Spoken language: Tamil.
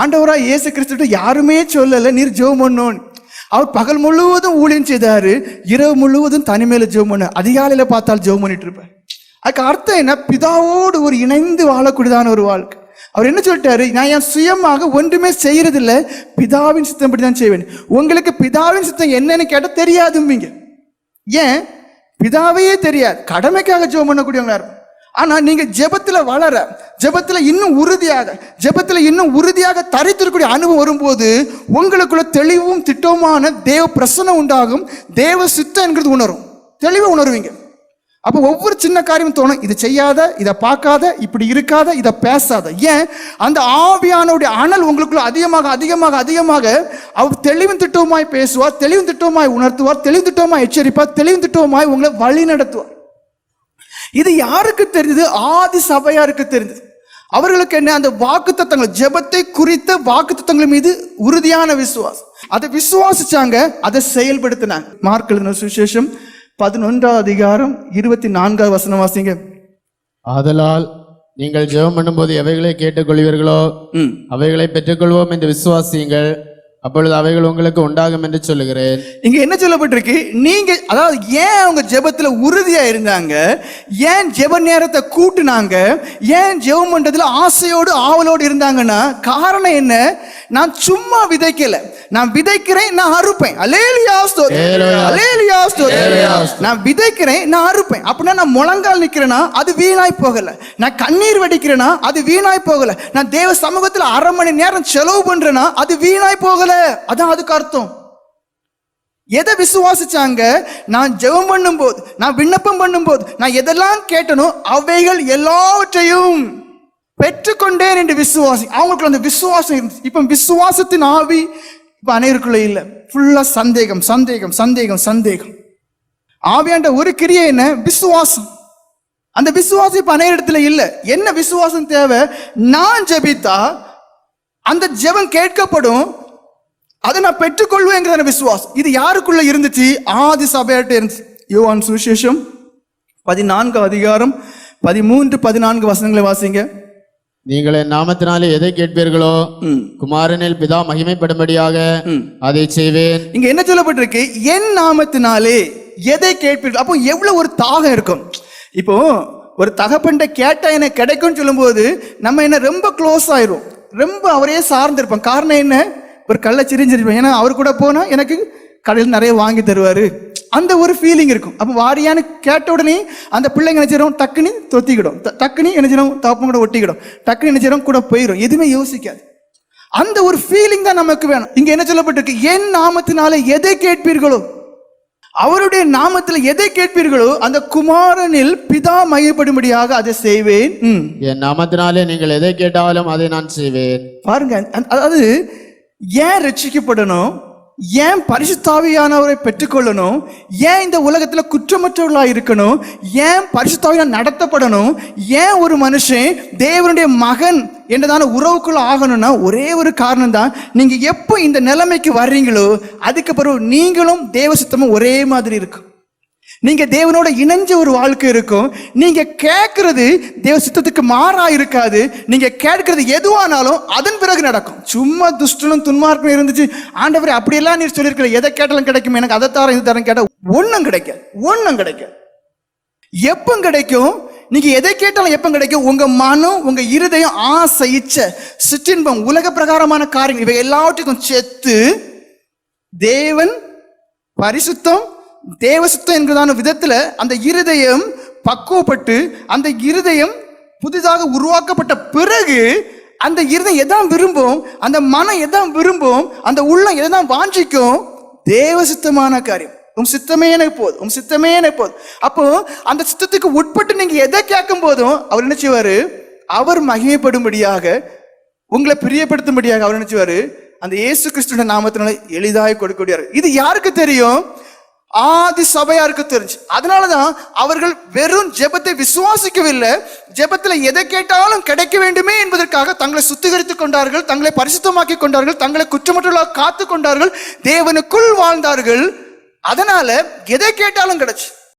ஆண்டவராக இயேசு கிறிஸ்துட்டு யாருமே சொல்லலை நீர் ஜெபம் பண்ணோன்னு. அவர் பகல் முழுவதும் ஊழியம் செய்தார் இரவு முழுவதும் தனிமையில் ஜெபம் பண்ண அதிகாலையில் பார்த்தால் ஜெபம் பண்ணிட்டு இருப்பார். அதுக்கு அர்த்தம் என்ன? பிதாவோடு ஒரு இணைந்து வாழக்கூடியதான ஒரு வாழ்க்கை. அவர் என்ன சொல்லிட்டாரு? நான் என் சுயமாக ஒன்றுமே செய்யறதில்ல பிதாவின் சித்தம் தான் செய்வேன். உங்களுக்கு பிதாவின் சித்தம் என்னன்னு கேட்டால் தெரியாதும்பீங்க. ஏன்? பிதாவையே தெரியாது. கடமைக்காக ஜெபம் பண்ணக்கூடியவங்களா இருக்கும் ஆனால் நீங்கள் ஜெபத்தில் வளர ஜெபத்தில் இன்னும் உறுதியாக ஜெபத்தில் இன்னும் உறுதியாக தரித்திருக்கக்கூடிய அனுபவம் வரும்போது உங்களுக்குள்ள தெளிவும் திட்டமான தேவ பிரசனம் உண்டாகும். தேவ சித்தம் என்கிறது உணரும். தெளிவை உணருவீங்க. அப்போ ஒவ்வொரு சின்ன காரியமும் தோணும். இதை செய்யாத இதை பார்க்காத இப்படி இருக்காத இதை பேசாத. ஏன்? அந்த ஆவியானோடைய அனல் உங்களுக்குள்ள அதிகமாக அதிகமாக அதிகமாக அவர் தெளிவும் திட்டமாய் பேசுவார் தெளிவும் திட்டமாய் உணர்த்துவார் தெளிவு திட்டமாய் எச்சரிப்பார் தெளிவு திட்டமாய் உங்களை வழி நடத்துவார் இது யாருக்கு தெரிஞ்சது? ஆதி சபையாருக்கு தெரிஞ்சது. அவர்களுக்கு என்ன? அந்த வாக்கு ஜெபத்தை குறித்த வாக்கு மீது உறுதியான விசுவாசம். அதை விசுவாசிச்சாங்க அதை செயல்படுத்தினாங்க. மார்க் எழுதின சுவிசேஷம் பதினொன்றாவது அதிகாரம் இருபத்தி நான்காவது வசனம் வாசிங்க. ஆதலால் நீங்கள் ஜெபம் பண்ணும்போது எவைகளை கேட்டுக்கொள்வீர்களோ அவைகளை பெற்றுக்கொள்வோம் என்று விசுவாசியுங்கள். அப்பொழுது அவைகள் உங்களுக்கு உண்டாகும் என்று சொல்லுகிறேன். இங்க என்ன சொல்லப்பட்டிருக்கு? நீங்க அதாவது ஏன் அவங்க ஜெபத்துல உறுதியா இருந்தாங்க? ஏன் ஜெப நேரத்தை கூட்டுனாங்க? ஏன் ஜெபம் பண்றதுல ஆசையோடு ஆவலோடு இருந்தாங்கன்னா காரணம் என்ன? நான் சும்மா விதைக்கல. நான் விதைக்கிறேன் நான் அறுப்பேன். அலேலியா. Hallelujah. அலேலியா ஸ்தோத்திரம். நான் விதைக்கிறேன் நான் அறுப்பேன். அப்படின்னா நான் முழங்கால் நிக்கிறேனா அது வீணாய் போகல. நான் கண்ணீர் வடிக்கிறேனா அது வீணாய் போகல. நான் தேவ சமூகத்துல அரை மணி நேரம் செலவு பண்றேனா அது வீணாய் போகல. அதான் அதுக்கு அர்த்தம். எதை விசுவாசிச்சாங்க? நான் ஜெபம் பண்ணும்போது நான் விண்ணப்பம் பண்ணும்போது நான் எதெல்லாம் கேட்டனோ அவைகள் எல்லாவற்றையும் பெற்றுக்கொண்டேன் என்று விசுவாசி அவங்களுக்கு அந்த விசுவாசம் இருந்துச்சு. இப்போ விசுவாசத்தின் ஆவி இப்போ அனைவருக்குள்ள இல்லை. ஃபுல்லாக சந்தேகம் சந்தேகம் சந்தேகம் சந்தேகம். ஆவியாண்ட ஒரு கிரியை என்ன? விசுவாசம். அந்த விசுவாசம் இப்போ அனைவரிடத்துல இல்லை. என்ன விசுவாசம் தேவை? நான் ஜெபித்தா அந்த ஜெபம் கேட்கப்படும். அதை நான் பெற்றுக்கொள்வேங்கிற விசுவாசம். இது யாருக்குள்ள இருந்துச்சு? ஆதி சபையாட்ட இருந்துச்சு. யோவான் சுவிசேஷம் பதினான்கு அதிகாரம் பதிமூன்று பதினான்கு வசனங்களை வாசிங்க. நீங்கள் என் நாமத்தினாலே எதை கேட்பீர்களோ. குமாரனில் பிதா மகிமைப்படும்படியாக. அதை செய்வேன். இங்க என்ன சொல்லப்பட்டிருக்கு? என் நாமத்தினாலே எதை கேட்பீர்கள்? அப்போ எவ்வளவு ஒரு தாகம் இருக்கும். இப்போ ஒரு தகப்பன்ட்ட கேட்டா எனக்கு கிடைக்கும்னு சொல்லும்போது நம்ம என்ன ரொம்ப க்ளோஸ் ஆயிரும். ரொம்ப அவரையே சார்ந்திருப்போம். காரணம் என்ன? ஒரு கள்ள சிரிஞ்சிருப்போம். ஏன்னா அவர் கூட போனா எனக்கு கடையில் நிறைய வாங்கி தருவாரு. அந்த ஒரு ஃபீலிங் இருக்கும். அப்போ வாரியான்னு கேட்ட உடனே அந்த பிள்ளைங்க செய்யறோம் டக்குன்னு தொத்திக்கிடும். டக்குன்னு செய்யறோம் தாப்பம் கூட ஒட்டிக்கிடும். டக்குன்னு செய்யறோம் கூட போயிடும் எதுவுமே யோசிக்காது. அந்த ஒரு ஃபீலிங் தான் நமக்கு வேணும். இங்க என்ன சொல்லப்பட்டிருக்கு? என் நாமத்தினால எதை கேட்பீர்களோ? அவருடைய நாமத்துல எதை கேட்பீர்களோ? அந்த குமாரனில் பிதா மையப்படும்படியாக அதை செய்வேன். என் நாமத்தினாலே நீங்கள் எதை கேட்டாலும் அதை நான் செய்வேன். பாருங்க. அதாவது ஏன் ரட்சிக்கப்படணும்? ஏன் பரிசுத்தாவியானவரை பெற்றுக்கொள்ளணும்? ஏன் இந்த உலகத்தில் குற்றமற்றவர்களாக இருக்கணும்? ஏன் பரிசுத்தாவியாக நடத்தப்படணும்? ஏன் ஒரு மனுஷன் தேவனுடைய மகன் என்றதான உறவுக்குள்ள ஆகணும்னா ஒரே ஒரு காரணம் தான் நீங்கள் எப்போ இந்த நிலைமைக்கு வர்றீங்களோ அதுக்கு பிறகு நீங்களும் தேவ சுத்தமும் ஒரே மாதிரி இருக்கும். நீங்க தேவனோட இணைஞ்ச ஒரு வாழ்க்கை இருக்கும். நீங்க கேட்கறது தேவ சித்தத்துக்கு மாறா இருக்காது. நீங்க கேட்கறது எதுவானாலும் அதன் பிறகு நடக்கும். சும்மா துஷ்டனும் துன்மார்க்கும் இருந்துச்சு. ஆண்டவர் அப்படியெல்லாம் நீர் சொல்லியிருக்கல. எதை கேட்டாலும் கிடைக்கும். எனக்கு அதை தரம் இது தரம் கேட்டால் ஒன்றும் கிடைக்காது ஒன்றும் கிடைக்காது எப்போ கிடைக்கும்? நீங்க எதை கேட்டாலும் எப்போ கிடைக்கும்? உங்க மனம் உங்க இருதயம் ஆசை சிற்றின்பம் உலக பிரகாரமான காரியம் இவை எல்லாவற்றுக்கும் செத்து தேவன் பரிசுத்தம் தேவசுத்தம் என்கிறதான விதத்தில் அந்த இருதயம் பக்குவப்பட்டு அந்த இருதயம் புதிதாக உருவாக்கப்பட்ட பிறகு அந்த இருதயம் எதான் விரும்பும் அந்த மனம் எதான் விரும்பும் அந்த உள்ளம் எதான் வாஞ்சிக்கும்? தேவசித்தமான காரியம். உன் சித்தமே எனக்கு போதும் உன் சித்தமே எனக்கு போதும். அப்போ அந்த சித்தத்துக்கு உட்பட்டு நீங்க எதை கேட்கும் போதும் அவர் நினைச்சுவாரு அவர் மகிமைப்படும்படியாக உங்களை பிரியப்படுத்தும்படியாக அவர் நினைச்சுவாரு அந்த இயேசு கிறிஸ்துவ நாமத்தினால எளிதாக கொடுக்கக்கூடியார் இது யாருக்கு தெரியும்? ஆதி சபையாருக்கு தெரிஞ்சு. அதனாலதான் அவர்கள் வெறும் ஜெபத்தை விசுவாசிக்கவில்லை. ஜெபத்துல எதை கேட்டாலும் கிடைக்க வேண்டுமே என்பதற்காக தங்களை சுத்திகரித்துக் கொண்டார்கள் தங்களை பரிசுத்தமாக்கி கொண்டார்கள் தங்களை குற்றமற்றவர்களாக காத்து கொண்டார்கள் தேவனுக்குள் வாழ்ந்தார்கள். அதனால எதை கேட்டாலும் கிடைச்சு.